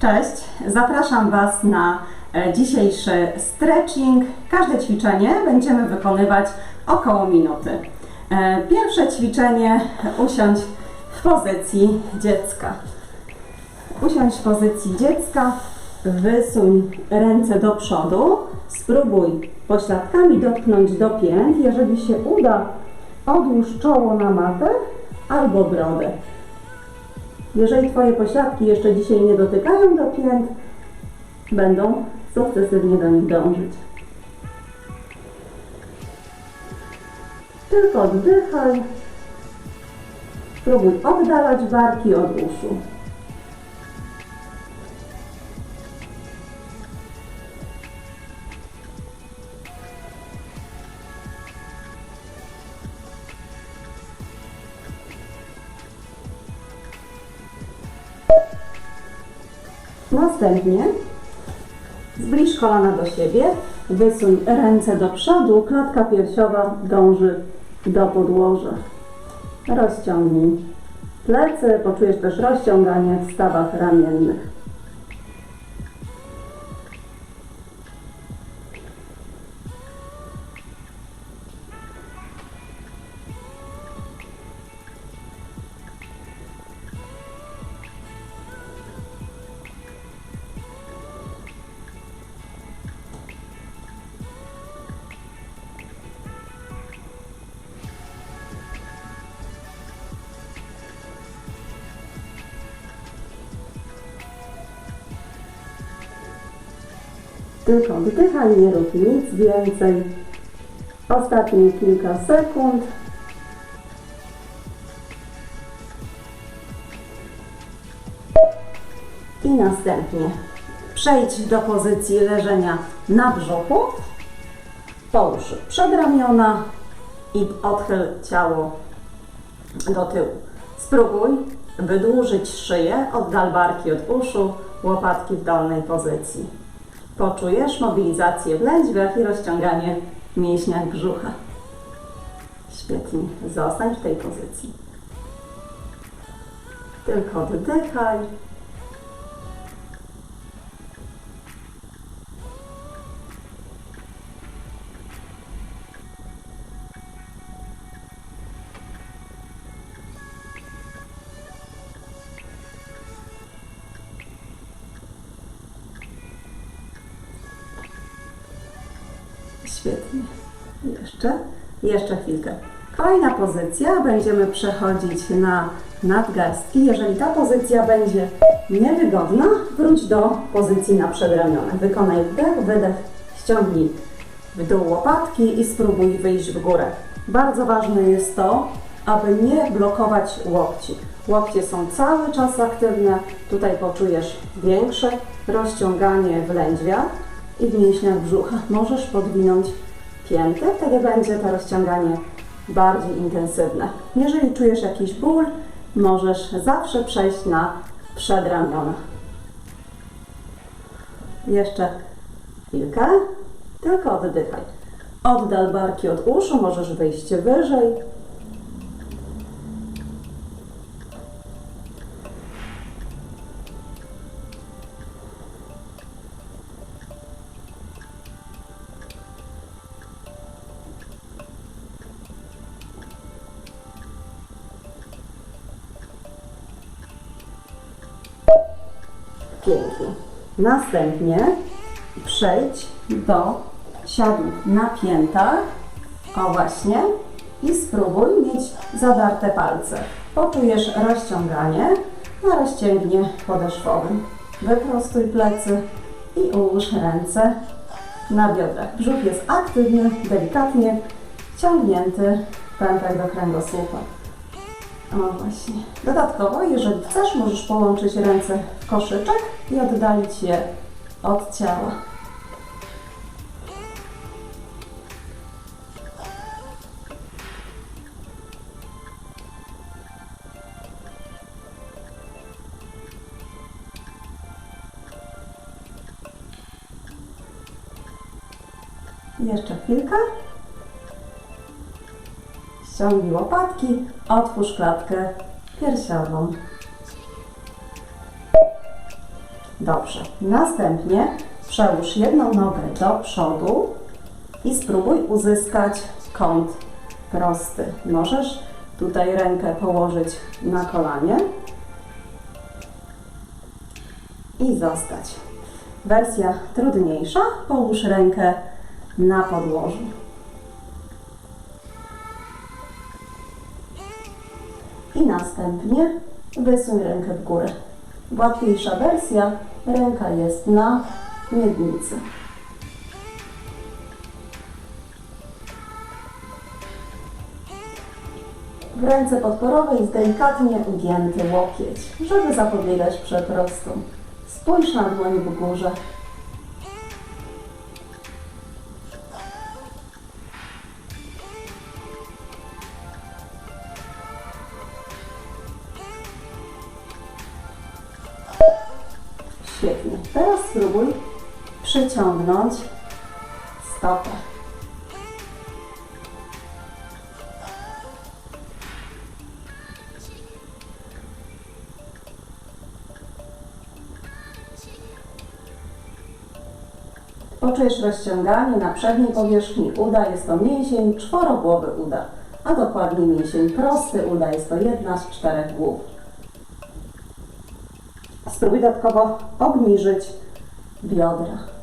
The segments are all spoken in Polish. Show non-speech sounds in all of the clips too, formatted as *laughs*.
Cześć, zapraszam Was na e, dzisiejszy stretching. Każde ćwiczenie będziemy wykonywać około minuty. E, Pierwsze ćwiczenie usiądź w pozycji dziecka. Usiądź w pozycji dziecka, wysuń ręce do przodu, spróbuj pośladkami dotknąć do pięt. Jeżeli się uda, odłóż czoło na matę albo brodę. Jeżeli Twoje pośladki jeszcze dzisiaj nie dotykają do pięt, będą sukcesywnie do nich dążyć. Tylko oddychaj. Spróbuj oddalać barki od uszu. Następnie zbliż kolana do siebie, wysuń ręce do przodu, klatka piersiowa dąży do podłoża. Rozciągnij plecy, poczujesz też rozciąganie w stawach ramiennych. Tylko oddychaj, nie rób nic więcej. Ostatnie kilka sekund. I następnie przejdź do pozycji leżenia na brzuchu. Połóż przedramiona i odchyl ciało do tyłu. Spróbuj wydłużyć szyję, oddal barki od uszu, łopatki w dolnej pozycji. Poczujesz mobilizację w lędźwiach i rozciąganie w mięśniach brzucha. Świetnie. Zostań w tej pozycji. Tylko oddychaj. Świetnie. Jeszcze, jeszcze chwilkę. Kolejna pozycja. Będziemy przechodzić na nadgarstki. Jeżeli ta pozycja będzie niewygodna, wróć do pozycji na przedramionach. Wykonaj wdech, wydech, ściągnij w dół łopatki i spróbuj wyjść w górę. Bardzo ważne jest to, aby nie blokować łokci. Łokcie są cały czas aktywne. Tutaj poczujesz większe rozciąganie w lędźwiach i w mięśniach brzucha. Możesz podwinąć pięty, wtedy będzie to rozciąganie bardziej intensywne. Jeżeli czujesz jakiś ból, możesz zawsze przejść na przedramiona. Jeszcze chwilkę, tylko oddychaj. Oddal barki od uszu, możesz wyjść wyżej. Następnie przejdź do siadu na piętach. O właśnie. I spróbuj mieć zadarte palce. Poczujesz rozciąganie na rozciągnie podeszwowym. Wyprostuj plecy i ułóż ręce na biodrach. Brzuch jest aktywny, delikatnie ciągnięty pępek do kręgosłupa. O właśnie. Dodatkowo, jeżeli chcesz, możesz połączyć ręce w koszyczek i oddalić je od ciała. Jeszcze chwilkę. Ściągnij łopatki, otwórz klatkę piersiową. Dobrze. Następnie przełóż jedną nogę do przodu i spróbuj uzyskać kąt prosty. Możesz tutaj rękę położyć na kolanie i zostać. Wersja trudniejsza. Połóż rękę na podłożu. I następnie wysuń rękę w górę. Łatwiejsza wersja. Ręka jest na miednicy. W ręce podporowej delikatnie ugięty łokieć, żeby zapobiegać przeprostom. Spójrz na dłoń w górze. Przyciągnąć stopę. Poczujesz rozciąganie na przedniej powierzchni uda, jest to mięsień czworogłowy uda, a dokładnie mięsień prosty uda, jest to jedna z czterech głów. Spróbuj dodatkowo obniżyć biodra.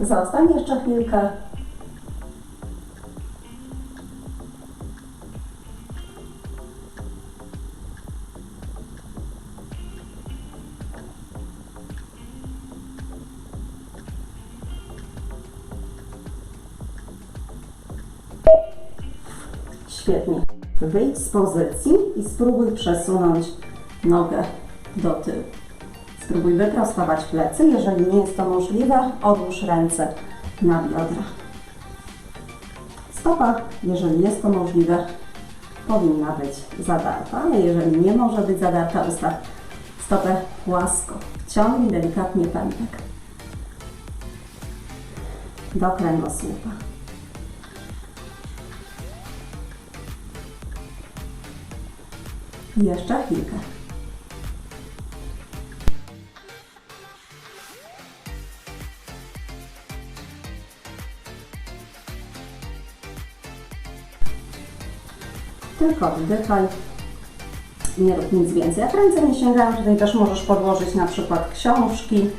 Zostań jeszcze chwilkę. Świetnie. Wyjdź z pozycji i spróbuj przesunąć nogę do tyłu. Spróbuj wyprostować plecy. Jeżeli nie jest to możliwe, odłóż ręce na biodra. Stopa, jeżeli jest to możliwe, powinna być zadarta, jeżeli nie może być zadarta, ustaw stopę płasko. Ciągnij delikatnie pępek do kręgosłupa. Jeszcze chwilkę. Tylko wdychaj. Nie rób nic więcej. Jak ręce nie sięgają, tutaj też możesz podłożyć na przykład książki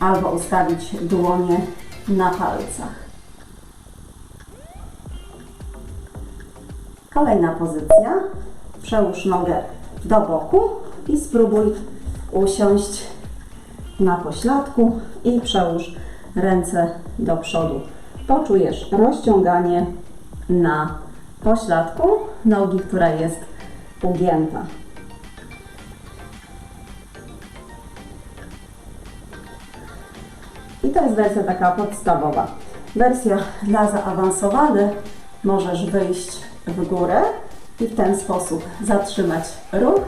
albo ustawić dłonie na palcach. Kolejna pozycja. Przełóż nogę do boku i spróbuj usiąść na pośladku i przełóż ręce do przodu. Poczujesz rozciąganie na pośladku nogi, która jest ugięta. I to jest wersja taka podstawowa. Wersja dla zaawansowanych możesz wyjść w górę i w ten sposób zatrzymać ruch.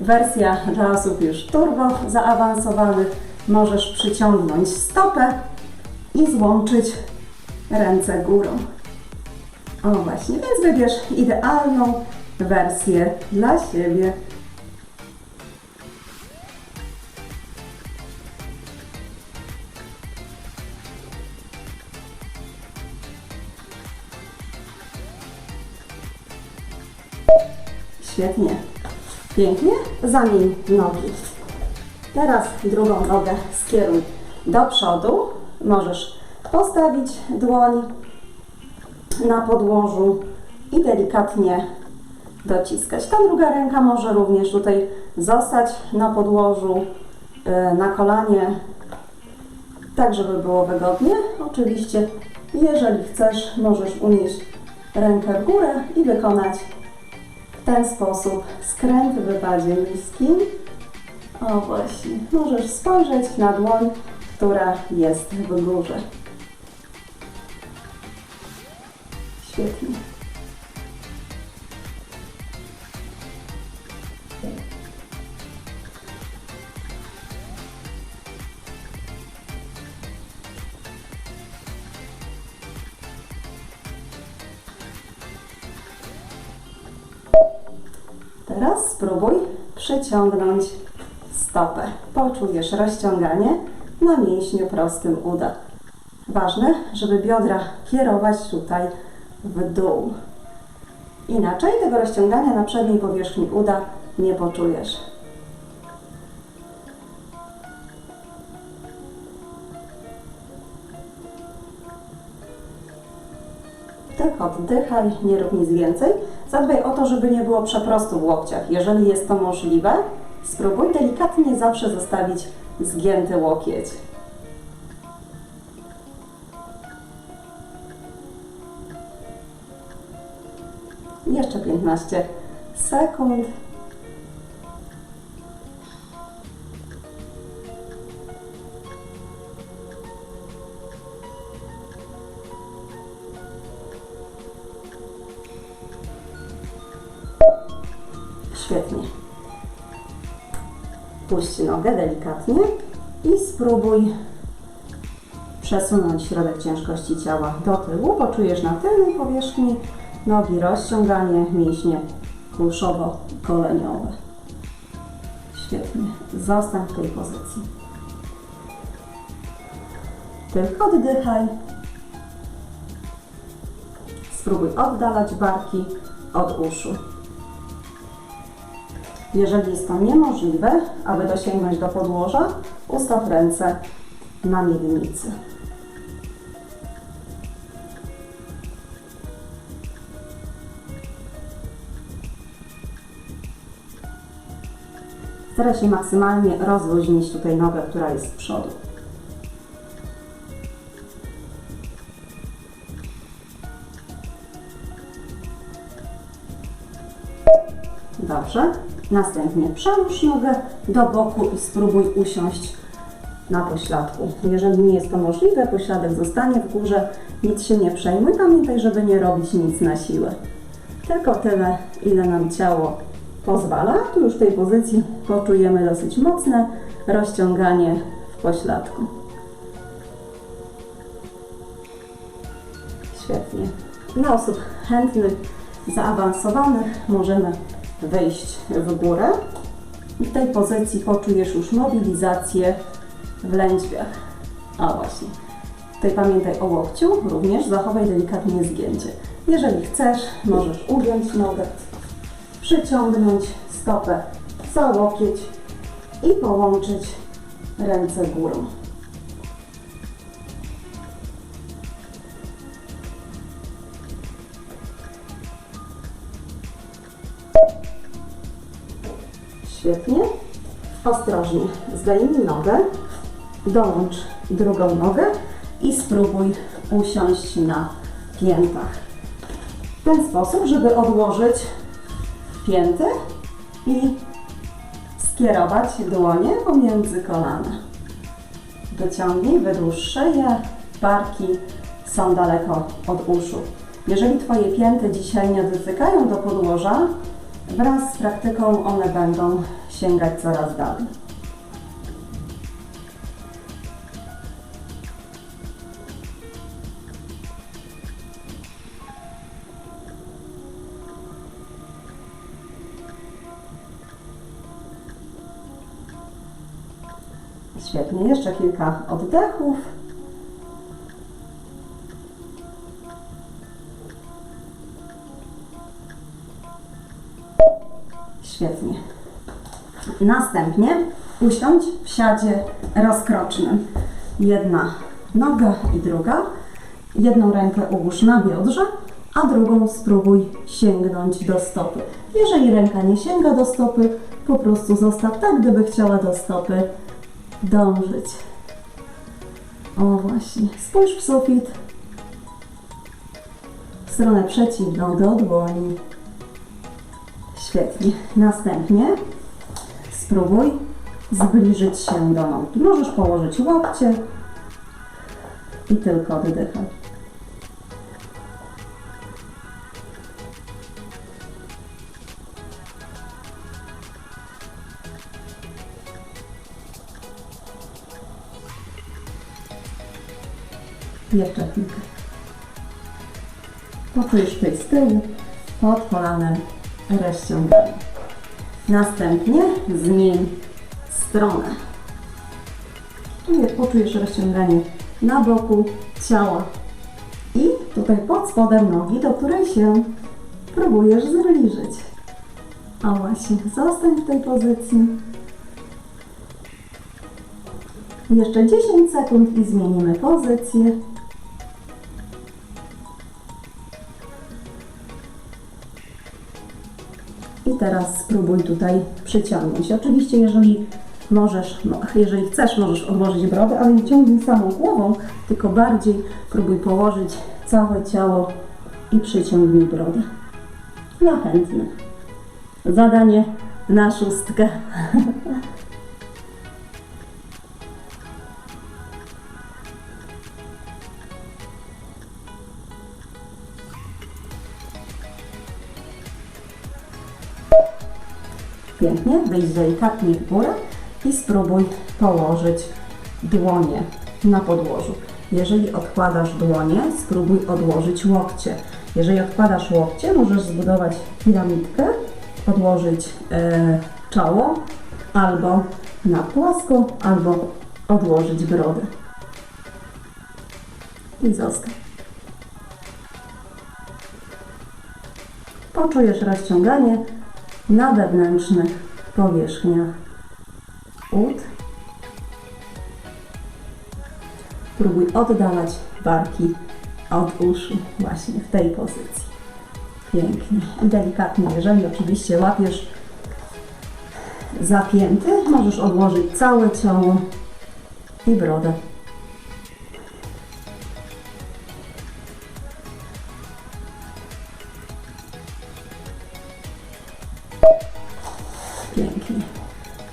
Wersja dla osób już turbo zaawansowanych możesz przyciągnąć stopę i złączyć ręce górą. O właśnie, więc wybierz idealną wersję dla siebie. Świetnie. Pięknie. Zamień nogi. Teraz drugą nogę skieruj do przodu. Możesz postawić dłoń na podłożu i delikatnie dociskać. Ta druga ręka może również tutaj zostać na podłożu, y, na kolanie, tak żeby było wygodnie. Oczywiście, jeżeli chcesz, możesz unieść rękę w górę i wykonać w ten sposób skręt w wypadzie niskim. O właśnie, możesz spojrzeć na dłoń, która jest w górze. Świetnie. teraz spróbuj przyciągnąć stopę. Poczujesz rozciąganie na mięśniu prostym uda. Ważne, żeby biodra kierować tutaj w dół. Inaczej tego rozciągania na przedniej powierzchni uda nie poczujesz. Tylko oddychaj, nie rób nic więcej. Zadbaj o to, żeby nie było przeprostu w łokciach. Jeżeli jest to możliwe, spróbuj delikatnie zawsze zostawić zgięty łokieć. Jeszcze 15 sekund. Świetnie. Puść nogę delikatnie i spróbuj przesunąć środek ciężkości ciała do tyłu. Poczujesz na tylnej powierzchni nogi rozciąganie mięśnie kulszowo-koleniowe. Świetnie. Zostań w tej pozycji. Tylko oddychaj. Spróbuj oddalać barki od uszu. Jeżeli jest to niemożliwe, aby dosięgnąć do podłoża, ustaw ręce na miednicy. Staraj się maksymalnie rozluźnić tutaj nogę, która jest z przodu. Dobrze. Następnie przełóż nogę do boku i spróbuj usiąść na pośladku. Jeżeli nie jest to możliwe, pośladek zostanie w górze, nic się nie przejmuj. Pamiętaj, żeby nie robić nic na siłę. Tylko tyle, ile nam ciało pozwala. Tu już w tej pozycji poczujemy dosyć mocne rozciąganie w pośladku. Świetnie. Dla osób chętnych, zaawansowanych możemy wyjść w górę. I w tej pozycji poczujesz już mobilizację w lędźwiach. A właśnie. Tutaj pamiętaj o łokciu, również zachowaj delikatnie zgięcie. Jeżeli chcesz, możesz ugiąć nogę, przyciągnąć stopę za łokieć i połączyć ręce górą. Świetnie. Ostrożnie zdejmij nogę, dołącz drugą nogę i spróbuj usiąść na piętach. W ten sposób, żeby odłożyć pięty i skierować dłonie pomiędzy kolana. Wyciągnij, wydłuż szyję, barki są daleko od uszu. Jeżeli Twoje pięty dzisiaj nie dotykają do podłoża, wraz z praktyką one będą sięgać coraz dalej. Świetnie, jeszcze kilka oddechów. Świetnie. Następnie usiądź w siadzie rozkrocznym. Jedna noga i druga. Jedną rękę ułóż na biodrze, a drugą spróbuj sięgnąć do stopy. Jeżeli ręka nie sięga do stopy, po prostu zostaw tak, gdyby chciała do stopy dążyć. O właśnie, spójrz w sufit. W stronę przeciwną do dłoni. Świetnie. Następnie spróbuj zbliżyć się do nóg. Możesz położyć łokcie i tylko oddychać. Jeszcze chwilkę. Poczujesz tutaj z tyłu, pod kolanem rozciąganie. Następnie zmień stronę. Poczujesz rozciąganie na boku ciała i tutaj pod spodem nogi, do której się próbujesz zbliżyć. A właśnie, zostań w tej pozycji. Jeszcze 10 sekund i zmienimy pozycję. Teraz spróbuj tutaj przyciągnąć. Oczywiście, jeżeli możesz, no, jeżeli chcesz, możesz odłożyć brodę, ale nie ciągnij samą głową, tylko bardziej próbuj położyć całe ciało i przyciągnij brodę. Dla. Zadanie na szóstkę. *laughs* Pięknie, wejdź delikatnie w górę i spróbuj położyć dłonie na podłożu. Jeżeli odkładasz dłonie, spróbuj odłożyć łokcie. Jeżeli odkładasz łokcie, możesz zbudować piramidkę, odłożyć e, czoło albo na płasko, albo odłożyć brodę. I zostaw. Poczujesz rozciąganie na wewnętrznych powierzchniach ud. Próbuj oddalać barki od uszu właśnie w tej pozycji. Pięknie delikatnie. Jeżeli oczywiście łapiesz zapięty, możesz odłożyć całe ciało i brodę.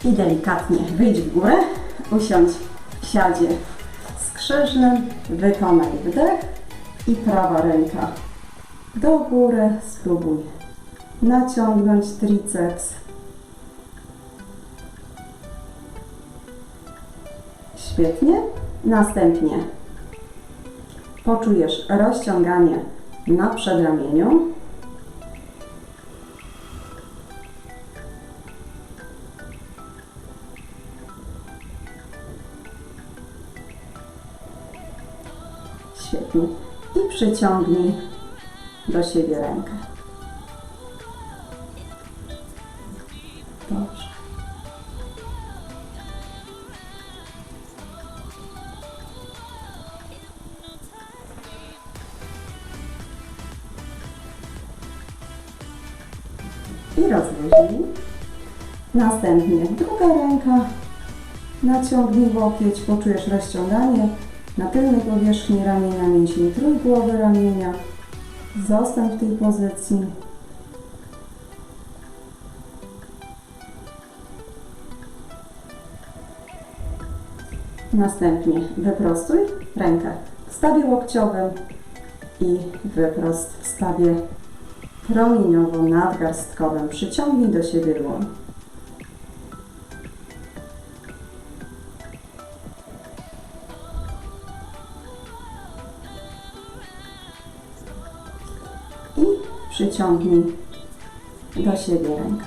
I delikatnie wyjdź w górę, usiądź w siadzie skrzyżnym, wykonaj wdech i prawa ręka do góry, spróbuj naciągnąć triceps. Świetnie. Następnie poczujesz rozciąganie na przedramieniu. Przyciągnij do siebie rękę. Dobrze. I rozluźnij. Następnie druga ręka. Naciągnij łokieć, poczujesz rozciąganie na tylnej powierzchni ramienia, mięsień trójgłowy ramienia. Zostań w tej pozycji. Następnie wyprostuj rękę w stawie łokciowym i wyprost w stawie promieniowo-nadgarstkowym. Przyciągnij do siebie dłoń. Przyciągnij do siebie rękę.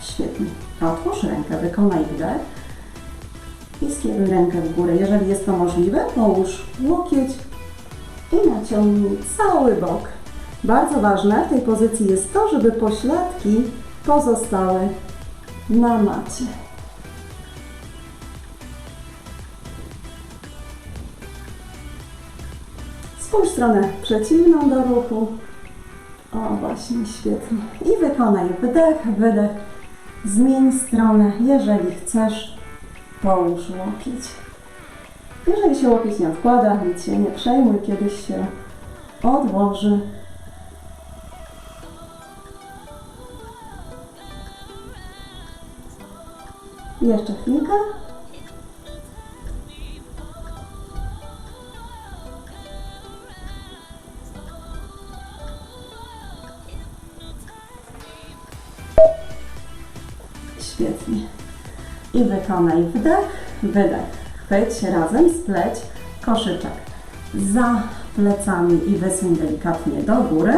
Świetnie. Otwórz rękę, wykonaj wdech i skieruj rękę w górę. Jeżeli jest to możliwe, połóż łokieć i naciągnij cały bok. Bardzo ważne w tej pozycji jest to, żeby pośladki pozostały na macie. Spójrz stronę przeciwną do ruchu. O, właśnie, świetnie. I wykonaj wdech, wydech. Zmień stronę, jeżeli chcesz, połóż łokieć. Jeżeli się łokieć nie odkłada, nic się nie przejmuj, kiedyś się odłoży. Jeszcze chwilkę. Świetnie. I wykonaj wdech, wydech. Chwyć razem, spleć koszyczek za plecami i wysuń delikatnie do góry.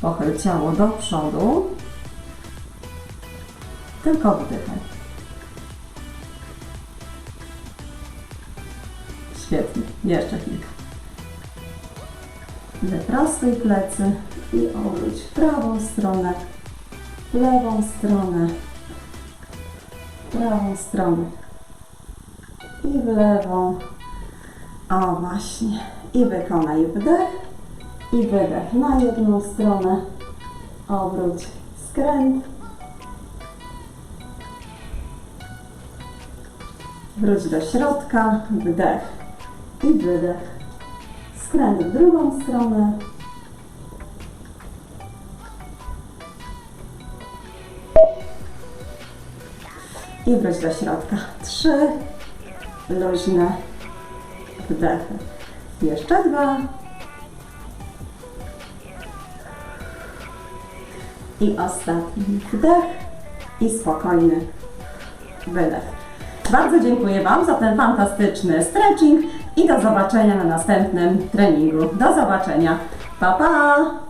Pochyl ciało do przodu. Tylko wdychaj. Świetnie. Jeszcze chwilkę. Wyprostuj plecy i obróć w prawą stronę, w lewą stronę, w prawą stronę i w lewą. O właśnie. I wykonaj wdech i wydech na jedną stronę. Obróć skręt. Wróć do środka, wdech i wydech. Skręt w drugą stronę. I wróć do środka. Trzy luźne wdechy. Jeszcze dwa. I ostatni wdech i spokojny wydech. Bardzo dziękuję Wam za ten fantastyczny stretching i do zobaczenia na następnym treningu. Do zobaczenia. Pa, pa!